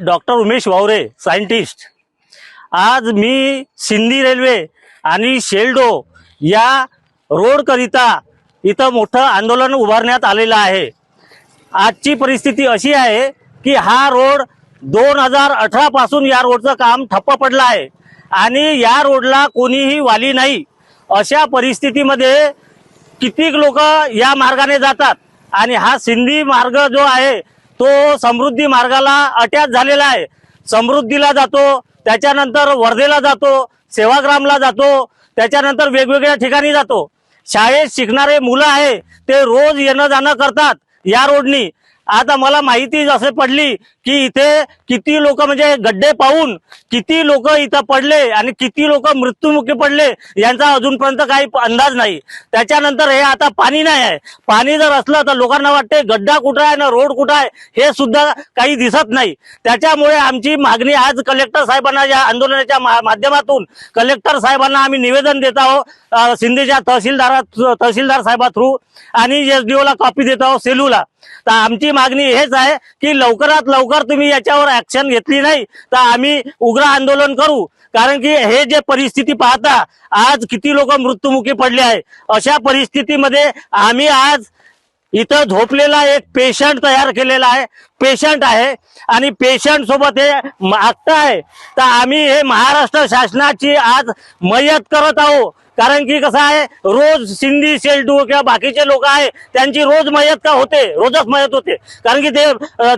Doctor Umesh वावरे scientist. आज मी Sindhi railway आणि शेल्डो या रोडकरिता इथं मोठं आंदोलन उभारण्यात आलेलं आहे. आजची परिस्थिती अशी आहे की हा रोड दोन हजार अठरापासून या रोडचं काम ठप्प पडलं आहे आणि या रोडला कोणीही वाली नाही. अशा परिस्थितीमध्ये कितीक लोक या मार्गाने जातात आणि हा सिंधी मार्ग जो आहे तो समृद्धी मार्गाला अटॅच झालेला आहे. समृद्धीला जातो त्याच्यानंतर वर्धेला जातो सेवाग्रामला जातो त्याच्यानंतर वेगवेगळ्या ठिकाणी जातो. शाळेत शिकणारे मुलं आहे ते रोज येणं जाणं करतात या रोडनी. आता मला माहिती असे पडली की इथे किती लोक म्हणजे गड्डे पाहून किती लोक इथं पडले आणि किती लोक मृत्यूमुखी पडले यांचा अजूनपर्यंत काही अंदाज नाही. त्याच्यानंतर हे आता पाणी नाही आहे. पाणी जर असलं तर लोकांना वाटते गड्डा कुठं आहे ना रोड कुठं आहे हे सुद्धा काही दिसत नाही. त्याच्यामुळे आमची मागणी आज कलेक्टर साहेबांना या आंदोलनाच्या माध्यमातून कलेक्टर साहेबांना आम्ही निवेदन देत आहोत सिंधीच्या तहसीलदारा तहसीलदार साहेबा थ्रू आणि एस डी ओला कॉपी देत आहोत सेलूला. तर आमची मागणी हेच आहे की लवकरात लवकर तुम्ही याच्यावर ऍक्शन घेतली नाही तर आम्ही उग्र आंदोलन करू. कारण की हे जे परिस्थिती पाहता आज किती लोक मृत्युमुखी पडले आहे अशा परिस्थितीमध्ये आम्ही आज इथं झोपलेला एक पेशंट तयार केलेला आहे. पेशंट आहे. आणि पेशंट सोबत हे मागता आहे. तर आम्ही हे महाराष्ट्र शासनाची आज मयत करत आहोत. कारण की कसं आहे रोज सिंधी सेल्टू किंवा बाकीचे लोक आहे त्यांची रोज मयत का होते? रोजच मयत होते. कारण की ते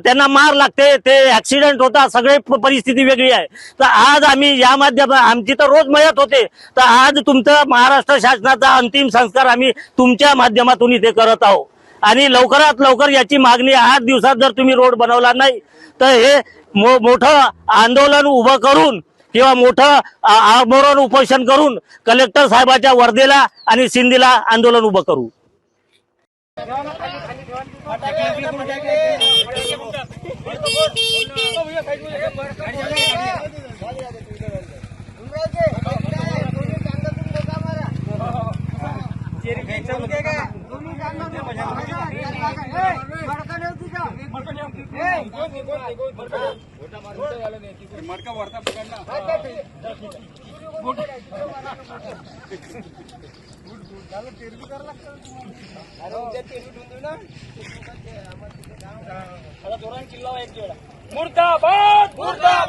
त्यांना मार लागते ते ऍक्सिडेंट होतात सगळे परिस्थिती वेगळी आहे. तर आज आम्ही या माध्यमात आमची तर रोज मयत होते. तर आज तुमचं महाराष्ट्र शासनाचा अंतिम संस्कार आम्ही तुमच्या माध्यमातून इथे करत आहोत. आणि लवकरात लवकर याची मागणी आठ दिवसात जर तुम्ही रोड बनवला नाही तर हे मो मोठं आंदोलन उभं करून किंवा मोठं आमरण उपोषण करून कलेक्टर साहेबाच्या वर्धेला आणि सिंधीला आंदोलन उभं करू. मुर्दाबाद मुर्दाबाद महाराष्ट्र सरकार मुर्दाबाद मुर्दाबाद मुर्दाबाद